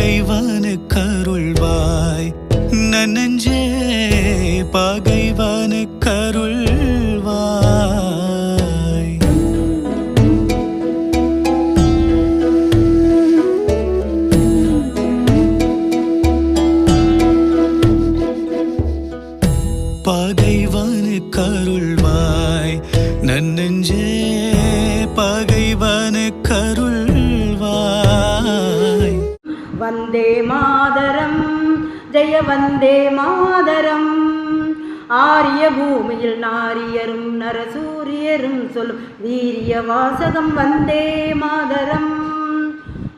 பகைவனுக்கு கருள்வாய் நன்னெஞ்சே பகைவனுக்கு வந்தே மாதரம். ஆரிய பூமியில் நாரியரும் நரசூரியரும் சொல்லும் வீரிய வாசகம் வந்தே மாதரம்.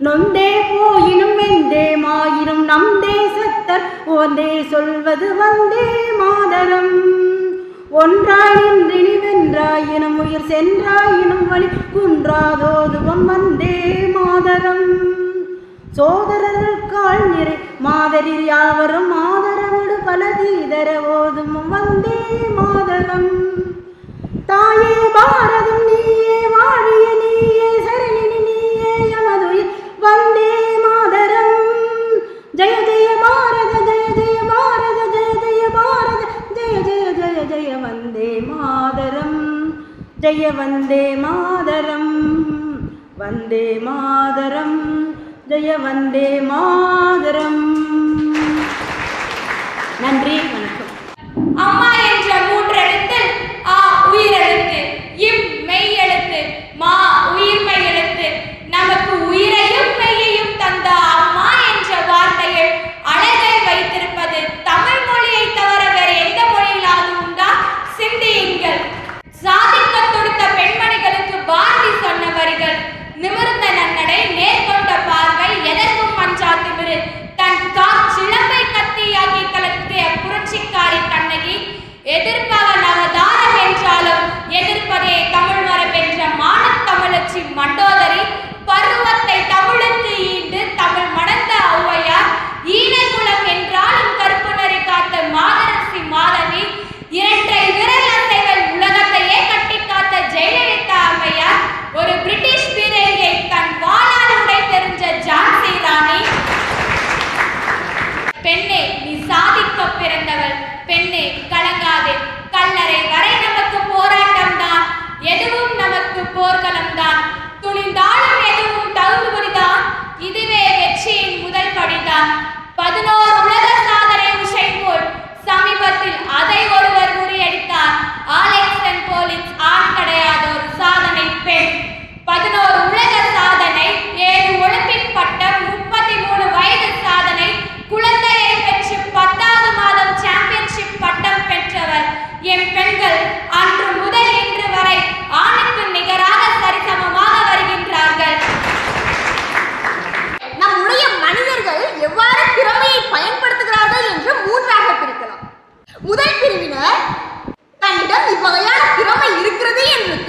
நொந்தே போயினும் வெந்தே மாயினும் நம் தேசத்தர் ஓந்தே சொல்வது வந்தே மாதரம். ஒன்றாயின்றி நின்றினி வென்றாயினும் உயிர் சென்றாயினும் வழி குன்றாதோதுவம் வந்தே மாதரம். சோதரர்கள் கால் நிறை மாதரில் யாவரும் மாதரவோடு பல தீதர ஓதும் வந்தே மாதரம் தாயே பாரதம் நீயே வாழிய நீயே சரணினி நீயே யமதுய் வந்தே மாதரம். ஜெய ஜெய பாரத ஜெய ஜெய பாரத ஜெய ஜெய பாரத ஜெய ஜெய ஜெய ஜெய வந்தே மாதரம். ஜெய வந்தே மாதரம். வந்தே மா ஜெய வந்தே மாதரம்.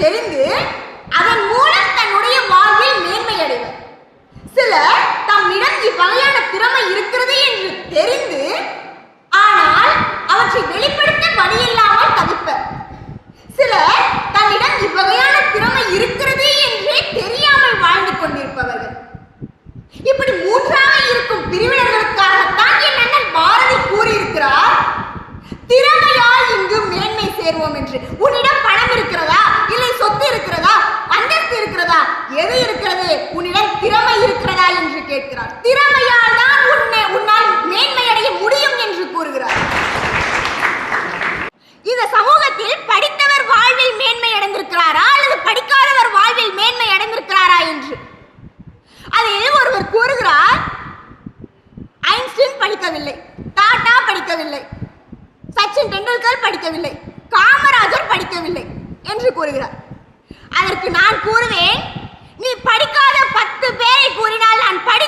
தெரிந்து அதன் மூலம் தன்னுடைய வாழ்வில் மேன்மை அடைவர். சிலர் தம்மிடம் இவ்வகையான திறமை இருக்கிறது என்று தெரிந்து ஆனால் அவற்றை வெளிப்படுத்த வழியில்லாமல் தவிப்பர். சிலர் தன்னிடம் இவ்வகையான திறமை இருக்கிறது என்றே தெரியாமல் வாழ்ந்து கொண்டிருப்பவர்கள். இப்படி மூன்றாக இருக்கும் பிரிவினர்களுக்காகத்தான் என் அண்ணன் பாரதி கூறியிருக்கிறார். திறமையால் இங்கு மேன்மை சேர்வோம் என்று. உன்னிடம் பணம் இருக்கிறதா? இல்லை சொத்து இருக்கிறதா? அந்தஸ்து இருக்கிறதா? எது இருக்கிறது? உன்னிடம் திறமை இருக்கிறதா என்று கேட்கிறார். திறமையால் தான் உன்னை உன்னால் மேன்மை அடைய முடியும் என்று கூறுகிறார். இந்த சமூகத்தில் படித்தவர் வாழ்வில் மேன்மை அடைந்திருக்கிறாரா? அல்லது படிக்காதவர் வாழ்வில் மேன்மை அடைந்திருக்கிறாரா என்று? அதில் ஒருவர் கூறுகிறார் ஐன்ஸ்டீன் படிக்கவில்லை டாட்டா படிக்கவில்லை. சச்சின் டெண்டுல்கர் படிக்கவில்லை காமராஜர் படிக்கவில்லை என்று கூறுகிறார். அதற்கு நான் கூறுவேன் நீ படிக்காத பத்து பேரை கூறினால் நான் படி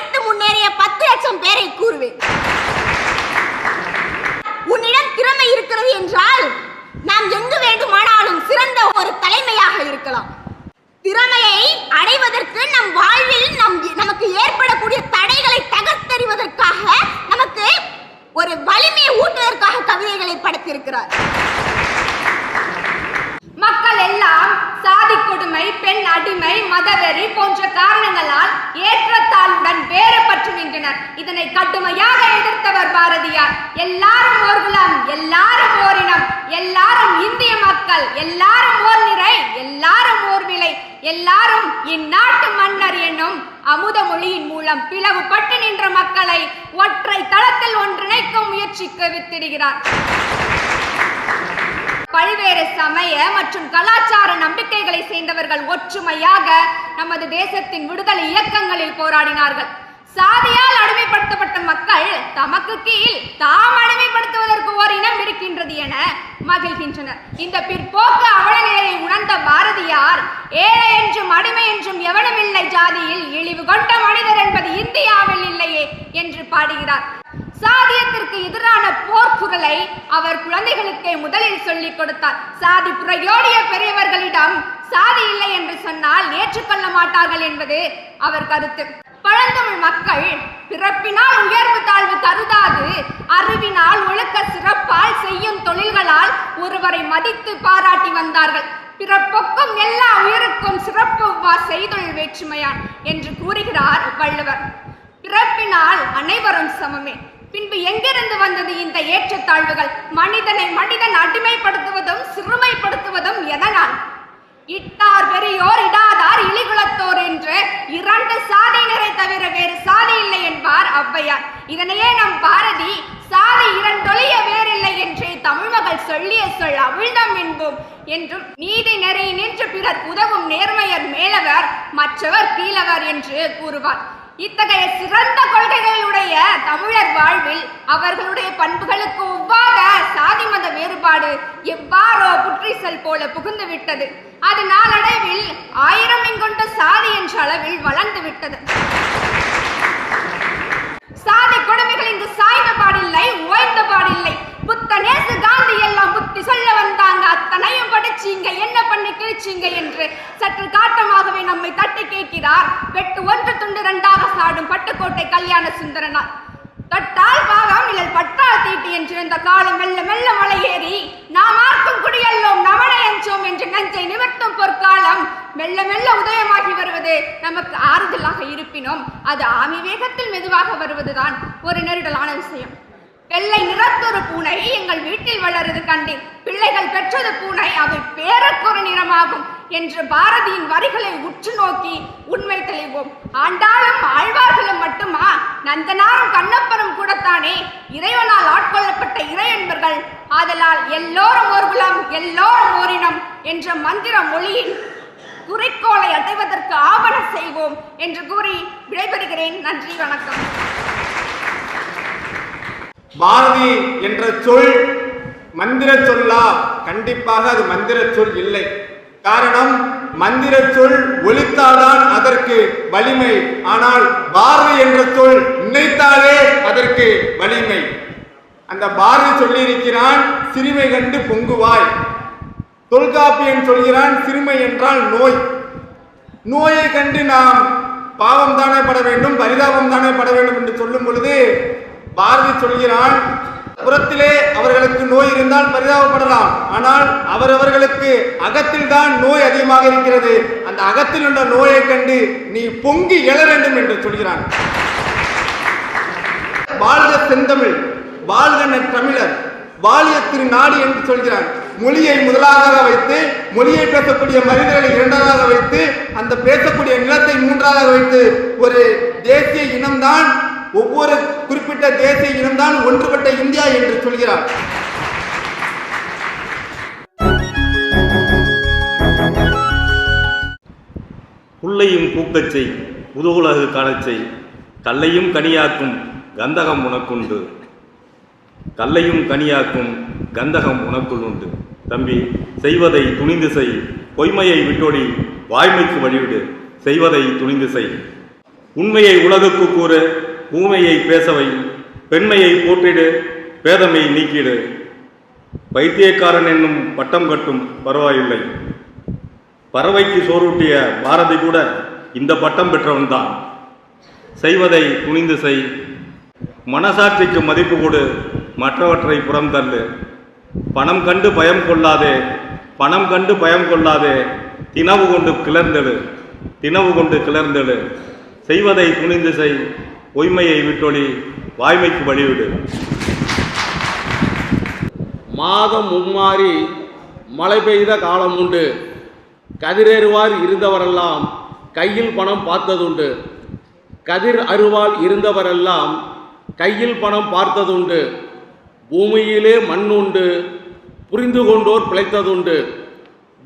எல்லாரும் ஓர் குலம் எல்லாரும் ஓரினம் எல்லாரும் இந்திய மக்கள் எல்லாரும் ஓர் நிறை எல்லாரும் ஓர் விலை எல்லாரும் இந்நாட்டு மன்னர் என்னும் அமுத மொழியின் மூலம் பிளவுபட்டு நின்ற மக்களை ஒற்றை தளத்தில் ஒன்றிணைக்கும் முயற்சிக்கு வித்திடுகிறார். பல்வேறு சமய மற்றும் கலாச்சார நம்பிக்கைகளை சேர்ந்தவர்கள் ஒற்றுமையாக நமது தேசத்தின் விடுதலை இயக்கங்களில் போராடினார்கள். சாதியால் அடிமைப்படுத்தப்பட்ட மக்கள் தமக்கு கீழ் தாம் அடிமைப்படுத்துவதற்கு ஓர் இனம் இருக்கின்றது என மகிழ்கின்றனர். இந்த பிற்போக்கு அவலநிலையை உணர்ந்த பாரதியார் ஏழை என்றும் அடிமை என்றும் எவனும் இல்லை ஜாதியில் இழிவு கொண்ட மனிதர் என்பது இந்தியாவில் இல்லையே என்று பாடுகிறார். சாதியத்திற்கு எதிரான போர்க்குரலை அவர் குழந்தைகளுக்கே முதலில் சொல்லிக் கொடுத்தார். சாதி புறையோடிய பெரியவர்களிடம் சாதி இல்லை என்று சொன்னால் ஏற்றுக்கொள்ள மாட்டார்கள் என்பது அவர் கருத்து. பழந்தமிழ் மக்கள் பிறப்பினால் உயர்வு தாழ்வு கருதாது அறிவினால் ஒழுக்க சிறப்பால் செய்யும் தொழில்களால் ஒருவரை மதித்து பாராட்டி வந்தார்கள். பிறப்புக்கும் எல்லா உயிருக்கும் சிறப்பு செய்தொழில் வேற்றுமையான் என்று கூறுகிறார் வள்ளுவர். பிறப்பினால் அனைவரும் சமமே. பின்பு எங்கிருந்து வந்தது இந்த ஏற்றத்தாழ்வுகள்? மனிதனை மனிதன் அடிமைப்படுத்துவதும் சிறுமைப்படுத்துவதும் எதனால்? இட்டார் பெரியோர் இடாதார் இழிகுலத்தோர் என்று இரண்டு சாதியினரை தவிர வேறு சாதி இல்லை என்பார் ஔவையார். இதனையே நம் பாரதி சாதி இரண்டொழிய வேறில்லை என்று தமிழ் மகள் சொல்லிய சொல் அவிழ்தம் என்போம் என்றும் நீதி நெறி நின்று பிறர் உதவும் நேர்மையர் மேலவர் மற்றவர் கீழவர் என்று கூறுவார். இத்தகைய சிறந்த கொள்கைகளுடைய தமிழர் வாழ்வில் அவர்களுடைய பண்புகளுக்கு ஒவ்வாத சாதி மத வேறுபாடு எவ்வாறோ புற்றிசல் போல புகுந்து விட்டது அது நாளடைவில் ஆயிரம் கொண்ட சாதி என்ற அளவில் வளர்ந்து விட்டது. சாதி கொடுமைகள் இங்கு சாய்ந்த பாடில்லை உயர்ந்த பாடில்லை. புத்த நேசு காந்தி எல்லாம் புத்தி சொல்ல வந்தாங்க அத்தனையும் படிச்சீங்க என்ன பண்ணி கிழிச்சீங்க என்று. சற்று காட்டமாகவே நம்மை தட்டி கேட்கிறார். வெட்டு ஒன்று துண்டு இரண்டாக சாடும் பட்டுக்கோட்டை கல்யாண சுந்தரனார். தொட்டால் பாவம் இல்லை பட்டால் தீட்டி என்று காலம் மெல்ல மெல்ல மலையேறி நாம என்று நஞ்சை நிமிர்த்தும் பொற்காலம் மெல்ல மெல்ல உதயமாகி வருவது நமக்கு ஆறுதலாக இருப்பினும் அது ஆமி வேகத்தில் மெதுவாக வருவதுதான் ஒரு நெருடலான விஷயம். வெள்ளை நிறத்தொரு பூனை எங்கள் வீட்டில் வளருது கண்டு பிள்ளைகள் பெற்றது பூனை அவை பேரக்கொரு நிறமாகும் என்று பாரதியின் வரிகளை உற்று நோக்கி உண்மை தெளிவோம். ஆண்டாலும் ஆழ்வார்களும் மட்டுமா? நந்தனாரும் கண்ணப்பரும் கூடத்தானே? இறைவனால் ஆட்கொள்ளப்பட்ட இறை என்பர்கள் ஆதலால் எல்லோரும் எல்லோரும் ஓரினம் என்ற மந்திர மொழியின் குறிக்கோளை அடைவதற்கு ஆவண செய்வோம் என்று கூறி விடைபெறுகிறேன். நன்றி வணக்கம். பாரதி என்ற சொல் மந்திர சொல்லா. கண்டிப்பாக அது மந்திர சொல் இல்லை. காரணம் மந்திர சொல் ஒழித்தால்தான் அதற்கு வலிமை. ஆனால் பாரதி என்ற சொல் நினைத்தாலே அதற்கு வலிமை. அந்த பாரதி சொல்லியிருக்கிறான் சிறுமை கண்டு பொங்குவாய். தொல்காப்பியன் சொல்கிறான் சிறுமை என்றால் நோய். நோயை கண்டு நாம் பாவம் தானே பட வேண்டும் பரிதாபம் தானே பட வேண்டும் என்று சொல்லும் பொழுது பாரதி சொல்கிறான் புறத்திலே அவர்களுக்கு நோய் இருந்தால் பரிதாபப்படலாம். ஆனால் அவரவர்களுக்கு அகத்தில் தான் நோய் அதிகமாக இருக்கிறது. அந்த அகத்தில் உள்ள நோயை கண்டு நீ பொங்கி எழ வேண்டும் என்று சொல்கிறான். வாழ்க செந்தமிழ். வாழ்க தமிழர் வாழிய திருநாடு என்று சொல்கிறார். மொழியை முதலாக வைத்து மொழியை பேசக்கூடிய மனிதர்களை இரண்டாவதாக வைத்து அந்த பேசக்கூடிய நிலத்தை மூன்றாவதாக வைத்து ஒரு தேசிய இனம்தான் ஒவ்வொரு குறிப்பிட்ட தேசிய இனம்தான் ஒன்றுபட்ட இந்தியா என்று சொல்கிறார். புள்ளையும் பூக்கச்சை செய் உலகு காணச் கல்லையும் கனியாக்கும் கந்தகம் உனக்குண்டு. கல்லையும் கனியாக்கும் கந்தகம் உனக்குள் உண்டு தம்பி செய்வதை துணிந்து செய். பொய்மையை விட்டொடி வாய்மைக்கு வழிவிடு. செய்வதை துணிந்து செய். உண்மையை உலகுக்கு கூறு. ஊமையை பேசவை. பெண்மையை போற்றிடு. பேதமை நீக்கிடு. பைத்தியக்காரன் என்னும் பட்டம் கட்டும் பரவாயில்லை. பறவைக்கு சோறூட்டிய பாரதி கூட இந்த பட்டம் பெற்றவன்தான். செய்வதை துணிந்து செய். மனசாட்சிக்கு மதிப்பு கொடு. மற்றவற்றை புறம் தள்ளு. பணம் கண்டு பயம் கொள்ளாதே. பணம் கண்டு பயம் கொள்ளாதே. தினவு கொண்டு கிளர்ந்தெழு. தினவு கொண்டு கிளர்ந்தெழு. செய்வதை துணிந்து செய். பொய்மையை விட்டொழி. வாய்மைக்கு வழிவிடு. மாதம் மும்மாறி மழை பெய்த காலம் உண்டு. கதிரேறுவார் இருந்தவரெல்லாம் கையில் பணம் பார்த்ததுண்டு. கதிர் அருவால் இருந்தவரெல்லாம் கையில் பணம் பார்த்ததுண்டு. பூமியிலே மண் உண்டு புரிந்து கொண்டோர் பிழைத்ததுண்டு.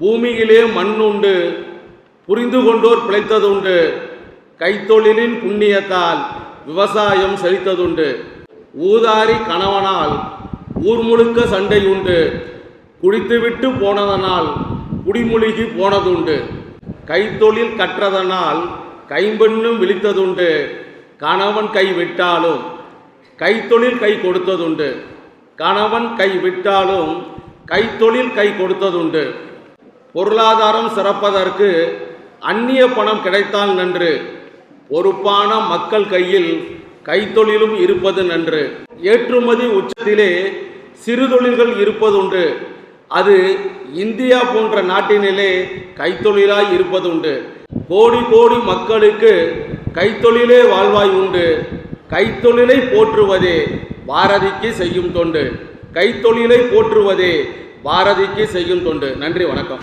பூமியிலே மண் உண்டு புரிந்து கொண்டோர் பிழைத்ததுண்டு. கைத்தொழிலின் புண்ணியத்தால் விவசாயம் செழித்ததுண்டு. ஊதாரி கணவனால் ஊர் முழுக்க சண்டை உண்டு குடித்துவிட்டு போனதனால் குடிமுழுகி போனதுண்டு. கைத்தொழில் கற்றதனால் கைம்பெண்ணும் விழித்ததுண்டு. கணவன் கை விட்டாலும் கைத்தொழில் கை கொடுத்ததுண்டு. கணவன் கை விட்டாலும் கைத்தொழில் கை கொடுத்ததுண்டு. பொருளாதாரம் சிறப்பதற்கு அந்நிய பணம் கிடைத்தால் நன்று. பொறுப்பான மக்கள் கையில் கைத்தொழிலும் இருப்பது நன்று. ஏற்றுமதி உச்சத்திலே சிறு தொழில்கள் இருப்பதுண்டு. அது இந்தியா போன்ற நாட்டினிலே கைத்தொழிலாய் இருப்பதுண்டு. கோடி கோடி மக்களுக்கு கைத்தொழிலே வாழ்வாய் உண்டு. கைத்தொழிலை போற்றுவதே பாரதிக்கு செய்யும் தொண்டு. கைத்தொழிலை போற்றுவதே பாரதிக்கு செய்யும் தொண்டு. நன்றி வணக்கம்.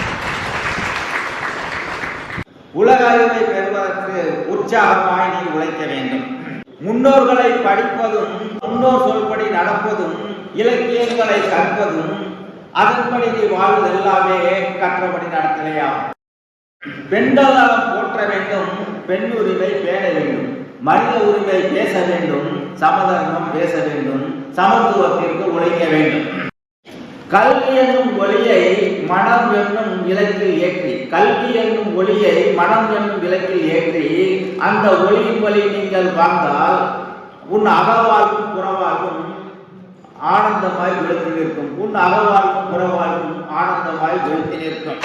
உலக அறிவை பெறுவதற்கு உற்சாகமாய் நீ உழைக்க வேண்டும். முன்னோர்களை படிப்பதும் முன்னோர் சொல்படி நடப்பதும் இலக்கியங்களை கற்பதும் அதன்படி நீ வாழ்வது எல்லாமே கற்றபடி நடத்தலையா பெண்கள் நலம் போற்ற வேண்டும் பெண் உரிமை பேண வேண்டும். மனித உரிமை பேச வேண்டும் சமதர்மம் பேச வேண்டும் சமத்துவத்திற்கு உழைக்க வேண்டும். கல்வி என்னும் ஒளியை மனம் என்னும் இலக்கில் ஏற்றி கல்வி என்னும் ஒளியை மனம் என்னும் இலக்கில் ஏற்றி அந்த ஒளியின் வழி நீங்கள் வாழ்ந்தால் உன் அகவாழ்வும் புறவாழ்வும் ஆனந்தமாய் விழுத்து நிற்கும். உன் அகவாழ்வும் புறவாழ்வும் ஆனந்தமாய் விழுத்து நிற்கும்.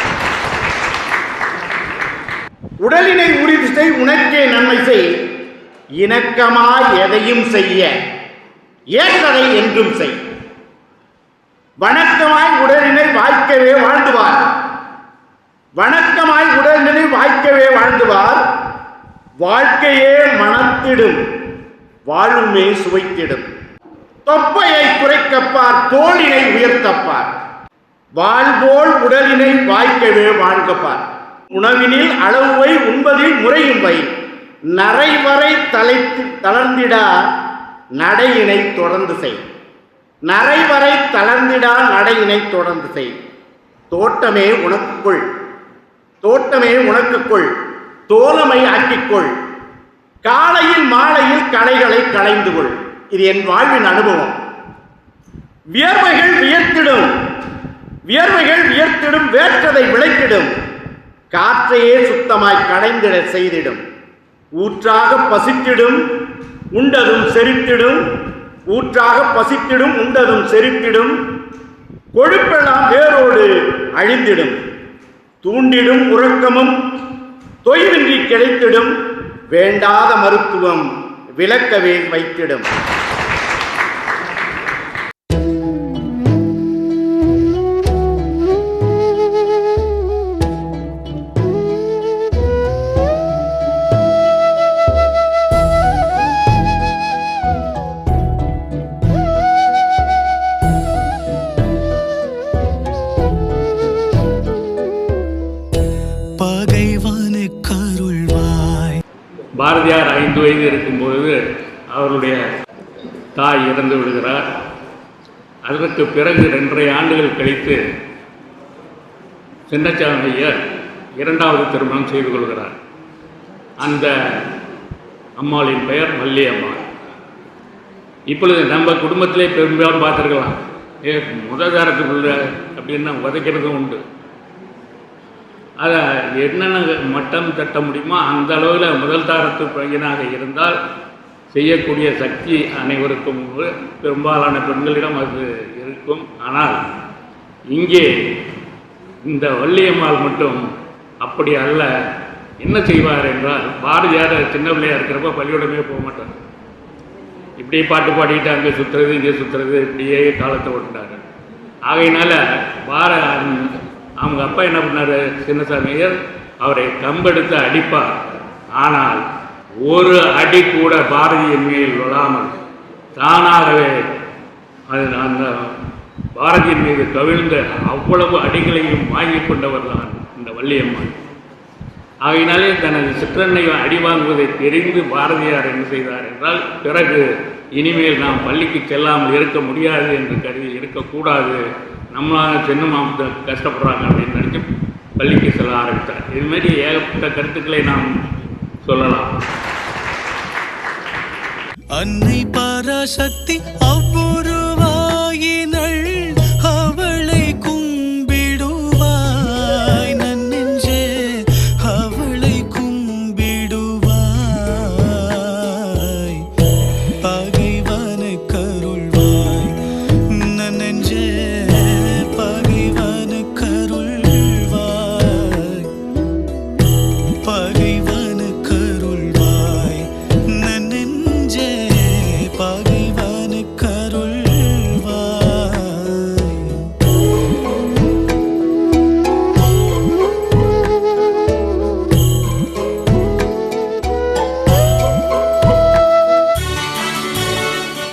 உடலினை உறுதி செய் உனக்கே நன்மை செய். இணக்கமாய் எதையும் செய்ய ஏற்றதை என்றும் செய். வணக்கமாய் உடலினை வாய்க்கவே வாழ்ந்துவார். வணக்கமாய் உடலினை வாய்க்கவே வாழ்ந்துவார். வாழ்க்கையே மனத்திடும் வாழுமே சுவைத்திடும். தொப்பையை குறைக்கப்பார் தோளினை உயர்த்தப்பார். வாழ்போல் உடலினை வாய்க்கவே வாழ்கப்பார். உணவினில் அளவை உண்பதில் முறையும் வை. நரைவரை தலைத்து தளர்ந்திடா நடையினை தொடர்ந்து செய். நரைவரை தளர்ந்திடா நடையினை தொடர்ந்து செய். தோட்டமே உனக்குள் தோட்டமே உனக்குக்குள். தோலமை ஆக்கிக்கொள். காலையில் மாலையில் களைகளை களைந்து கொள். இது என் வாழ்வின் அனுபவம். வியர்வைகள் வியர்த்திடும். வியர்வைகள் வியர்த்திடும். வேற்றதை விளைத்திடும் காற்றையே சுத்தமாய் களைந்திட செய்திடும். ஊற்றாக பசித்திடும் உண்டதும் செரித்திடும். ஊற்றாக பசித்திடும் உண்டதும் செரித்திடும். கொழுப்பெல்லாம் வேரோடு அழிந்திடும். தூண்டிடும் உறக்கமும் தொய்வின்றி கிடைத்திடும் வேண்டாத மருத்துவம் விளக்கவே வைத்திடும். அவருடைய தாய் இறந்து விடுகிறார். அதற்கு பிறகு ரெண்டரை ஆண்டுகள் கழித்து சின்னச்சாமி ஐயர் இரண்டாவது திருமணம் செய்து கொள்கிறார். அந்த அம்மாளின் பெயர் மல்லி அம்மாள் இப்பொழுது நம்ம குடும்பத்திலே பெரும்பாலும் பார்த்துருக்கலாம். ஏ முதல் தரத்து பிள்ளை அப்படின்னு உதைக்கிறதும் உண்டு. அதை என்னென்ன மட்டம் தட்ட முடியுமோ அந்த அளவில் முதல் தாரத்து பையனாக இருந்தால் செய்யக்கூடிய சக்தி அனைவருக்கும் பெரும்பாலான பெண்களிடம் அது இருக்கும். ஆனால் இங்கே இந்த வள்ளியம்மாள் மட்டும் அப்படி அல்ல. என்ன செய்வார் என்றால் பாரதியார் சின்ன பிள்ளையாக இருக்கிறப்ப பள்ளிக்கூடமே போக மாட்டார். இப்படியே பாட்டு பாடிக்கிட்டு அங்கே சுற்றுறது இங்கே சுற்றுறது இப்படியே காலத்தை ஓட்டினாரு. ஆகையினால பார அவங்க அப்பா என்ன பண்ணார்? சின்னசாமியர் அவரை கம்பெடுத்து அடிப்பார். ஆனால் ஒரு அடி கூட பாரதியின் மேல் விழாமல் தானாகவே அது அந்த பாரதியின் மீது கவிழ்ந்த அவ்வளவு அடிகளையும் வாங்கி கொண்டவர் தான் இந்த வள்ளியம்மாள். ஆகையினாலே தனது சிற்றன்னை அடி வாங்குவதை தெரிந்து பாரதியார் என்ன செய்தார் என்றால் பிறகு இனிமேல் நாம் பள்ளிக்கு செல்லாமல் இருக்க முடியாது என்று கருதி இருக்கக்கூடாது. நம்மளாக சென்னும் மாவட்டம் கஷ்டப்படுறாங்க அப்படின்னு நினச்சி பள்ளிக்கு செல்ல ஆரம்பித்தார். இதுமாரி ஏகப்பட்ட கருத்துக்களை நாம் சொல்லலாம். அன்னை பராசக்தி அவ்வொரு